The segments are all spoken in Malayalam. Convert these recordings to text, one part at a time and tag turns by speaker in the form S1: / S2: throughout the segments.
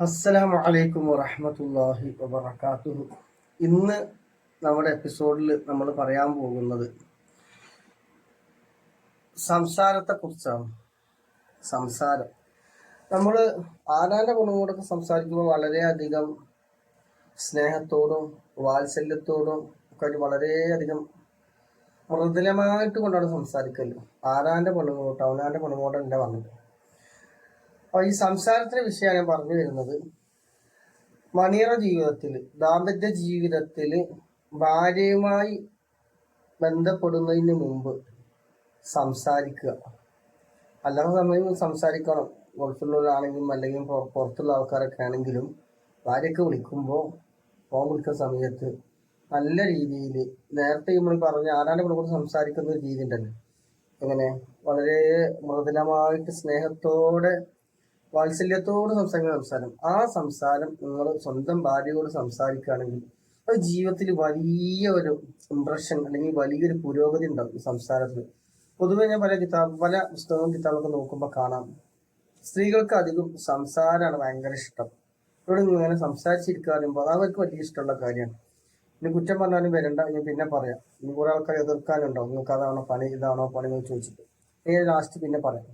S1: അസ്സലാമു അലൈക്കും വറഹമത്തല്ലാഹി വബർക്കാത്തുഹു ഇന്ന് നമ്മുടെ എപ്പിസോഡിൽ നമ്മൾ പറയാൻ പോകുന്നത് സംസാരത്തെ കുറിച്ചാണ്. സംസാരം. നമ്മൾ ആരാന്റെ ഗുണങ്ങളൊക്കെ സംസാരിക്കുമ്പോൾ വളരെയധികം സ്നേഹത്തോടും വാത്സല്യത്തോടും ഒക്കെ വളരെയധികം മൃദുലമായിട്ട് കൊണ്ടാണ് സംസാരിക്കല്ലോ പെണ്ണുങ്ങോട്ട് അവനാന്റെ പെണ്ണുങ്ങോട്ട് എന്റെ പറഞ്ഞത് അപ്പൊ ഈ സംസാരത്തിന്റെ വിഷയമാണ് ഞാൻ പറഞ്ഞു വരുന്നത്. മണിയറ ജീവിതത്തിൽ ദാമ്പത്യ ജീവിതത്തിൽ ഭാര്യയുമായി ബന്ധപ്പെടുന്നതിന് മുമ്പ് സംസാരിക്കുക. അല്ലാത്ത സമയം സംസാരിക്കണം. ഗൾഫിലുള്ളവരാണെങ്കിലും അല്ലെങ്കിൽ പുറത്തുള്ള ആൾക്കാരൊക്കെ ആണെങ്കിലും ഭാര്യയൊക്കെ വിളിക്കുമ്പോൾ ഫോൺ വിളിക്കുന്ന സമയത്ത് നല്ല രീതിയിൽ നേരത്തെ നമ്മൾ പറഞ്ഞ ആരാണ്ട് കൂടെ സംസാരിക്കുന്ന ഒരു രീതി ഉണ്ടല്ലോ. എങ്ങനെ? വളരെ മൃദുലമായിട്ട് സ്നേഹത്തോടെ വാത്സല്യത്തോട് സംസാരിക്കുന്ന സംസാരം. ആ സംസാരം നിങ്ങൾ സ്വന്തം ഭാര്യയോട് സംസാരിക്കുകയാണെങ്കിൽ അത് ജീവിതത്തിൽ വലിയ ഒരു ഇംപ്രഷൻ അല്ലെങ്കിൽ വലിയൊരു പുരോഗതി ഉണ്ടാവും ഈ സംസാരത്തിൽ. പൊതുവെ ഞാൻ പല കിതാബ് പല പുസ്തകവും കിതാബൊക്കെ നോക്കുമ്പോൾ കാണാം. സ്ത്രീകൾക്ക് അധികം സംസാരമാണ് ഭയങ്കര ഇഷ്ടം. ഇവിടെ ഇങ്ങനെ സംസാരിച്ചിരിക്കുക പറയുമ്പോൾ അവർക്ക് വലിയ ഇഷ്ടമുള്ള കാര്യമാണ്. ഇനി കുറ്റം പറഞ്ഞാലും വരണ്ട ഞാൻ പിന്നെ പറയാം. ഇനി കുറെ ആൾക്കാർ എതിർക്കാനുണ്ടാവും. നിങ്ങൾക്ക് അതാണോ പണി ഇതാണോ പണി എന്ന് ചോദിച്ചിട്ട്. ഇനി ലാസ്റ്റ് പിന്നെ പറയാം.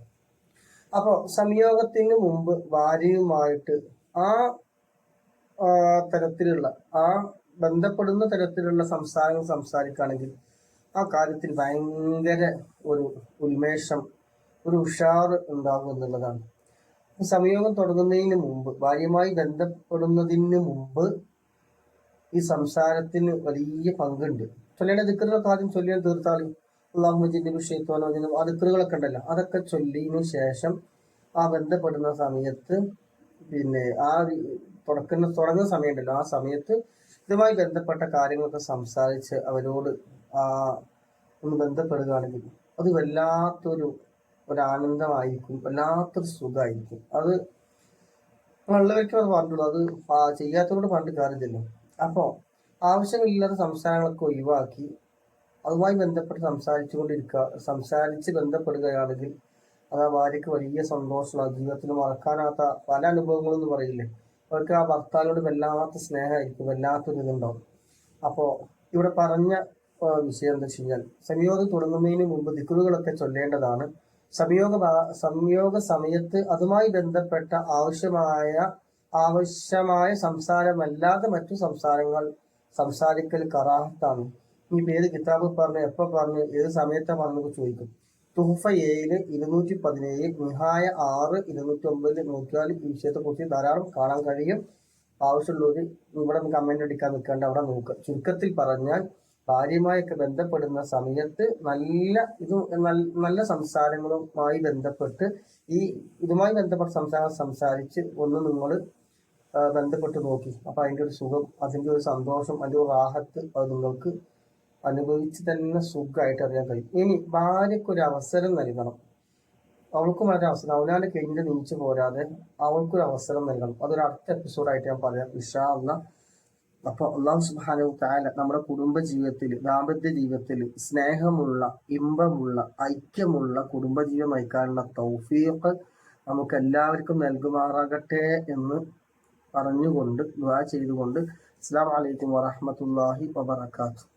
S1: അപ്പോൾ സംയോഗത്തിന് മുമ്പ് ഭാര്യയുമായിട്ട് ആ തരത്തിലുള്ള ആ ബന്ധപ്പെടുന്ന തരത്തിലുള്ള സംസാരങ്ങൾ സംസാരിക്കുകയാണെങ്കിൽ ആ കാര്യത്തിൽ ഭയങ്കര ഒരു ഉന്മേഷം ഒരു ഉഷാർ ഉണ്ടാകും എന്നുള്ളതാണ്. സംയോഗം തുടങ്ങുന്നതിന് മുമ്പ് ഭാര്യയുമായി ബന്ധപ്പെടുന്നതിന് മുമ്പ് ഈ സംസാരത്തിന് വലിയ പങ്കുണ്ട്. ചൊല്ലേണ്ട ദിക്കറിലൊക്കെ ആദ്യം ചൊല്ലിയാൽ തീർത്താലും അള്ളാഹുജിന്റെ അതിക്കറുകളൊക്കെ ഉണ്ടല്ലോ. അതൊക്കെ ചൊല്ലിയതിനു ശേഷം ആ ബന്ധപ്പെടുന്ന സമയത്ത് പിന്നെ ആ തുടക്കുന്ന തുടങ്ങുന്ന സമയമുണ്ടല്ലോ. ആ സമയത്ത് ഇതുമായി ബന്ധപ്പെട്ട കാര്യങ്ങളൊക്കെ സംസാരിച്ച് അവരോട് ആ ഒന്ന് ബന്ധപ്പെടുകയാണെങ്കിൽ അത് വല്ലാത്തൊരു ഒരു ആനന്ദമായിരിക്കും വല്ലാത്തൊരു സുഖമായിരിക്കും. അത് ഉള്ളവർക്കും അത് പറഞ്ഞുള്ളൂ അത് ചെയ്യാത്തവരോട് പറഞ്ഞിട്ട് കാര്യമില്ലല്ലോ. അപ്പോൾ ആവശ്യമില്ലാത്ത സംസാരങ്ങളൊക്കെ ഒഴിവാക്കി അതുമായി ബന്ധപ്പെട്ട് സംസാരിച്ചു കൊണ്ടിരിക്കുക സംസാരിച്ച് ബന്ധപ്പെടുകയാണെങ്കിൽ അത് ആ ഭാര്യയ്ക്ക് വലിയ സന്തോഷമാണ്. ജീവിതത്തിൽ മറക്കാനാത്ത പല അനുഭവങ്ങളും എന്ന് പറയില്ലേ? അവർക്ക് ആ ഭർത്താവിനോട് വല്ലാത്ത സ്നേഹമായിരിക്കും. വല്ലാത്തൊരു ഇതുണ്ടാവും. അപ്പോൾ ഇവിടെ പറഞ്ഞ വിഷയം എന്താ വെച്ച് കഴിഞ്ഞാൽ സംയോഗം തുടങ്ങുന്നതിന് മുമ്പ് ദിക്കുറുകളൊക്കെ ചൊല്ലേണ്ടതാണ്. സംയോഗ സംയോഗ സമയത്ത് അതുമായി ബന്ധപ്പെട്ട ആവശ്യമായ ആവശ്യമായ സംസാരമല്ലാതെ മറ്റു സംസാരങ്ങൾ സംസാരിക്കൽ കറാഹത്താണ്. ഇനിയിപ്പോൾ ഏത് കിതാബ് പറഞ്ഞ് എപ്പോൾ പറഞ്ഞ് ഏത് സമയത്താണ് പറഞ്ഞു ചോദിക്കും. തുഹഫ ഏഴിൽ ഇരുന്നൂറ്റി പതിനേഴ് നിഹായ ആറ് ഇരുന്നൂറ്റി ഒമ്പതിൽ നോക്കിയാൽ ഈ വിഷയത്തെക്കുറിച്ച് ധാരാളം കാണാൻ കഴിയും. ആവശ്യമുള്ളവർ ഇവിടെ കമന്റ് അടിക്കാൻ നിൽക്കേണ്ട അവിടെ നോക്കുക ചുരുക്കത്തിൽ പറഞ്ഞാൽ ഭാര്യയുമായൊക്കെ ബന്ധപ്പെടുന്ന സമയത്ത് നല്ല ഇത് നല്ല സംസാരങ്ങളുമായി ബന്ധപ്പെട്ട് ഈ ഇതുമായി ബന്ധപ്പെട്ട സംസാരം സംസാരിച്ച് ഒന്ന് നിങ്ങൾ ബന്ധപ്പെട്ട് നോക്കി. അപ്പൊ അതിന്റെ ഒരു സുഖം അതിന്റെ ഒരു സന്തോഷം അതിന്റെ ഒരു റാഹത്ത് അത് നിങ്ങൾക്ക് അനുഭവിച്ച് തന്നെ സുഖമായിട്ട് അറിയാൻ കഴിയും. ഇനി ഒരു അവസരം നൽകണം. അവൾക്കും ഒരു അവസരം അവനാണ് കഴിഞ്ഞിട്ട് നീച്ചു പോരാതെ അവൾക്കൊരു അവസരം നൽകണം. അതൊരു അടുത്ത എപ്പിസോഡായിട്ട് ഞാൻ പറയാം ഇഷാ എന്ന അപ്പൊ അള്ളാഹു സുബാനു നമ്മുടെ കുടുംബ ജീവിതത്തിൽ ദാമ്പത്യ ജീവിതത്തിൽ സ്നേഹമുള്ള ഇമ്പമുള്ള ഐക്യമുള്ള കുടുംബജീവൻ നയിക്കാനുള്ള തൗഫീഖ് നമുക്ക് എല്ലാവർക്കും നൽകുമാറാകട്ടെ എന്ന് പറഞ്ഞുകൊണ്ട് ദുആ ചെയ്തുകൊണ്ട്. അസ്സാം വലൈക്കും വറഹമത്തല്ലാഹി വബർക്കാത്തു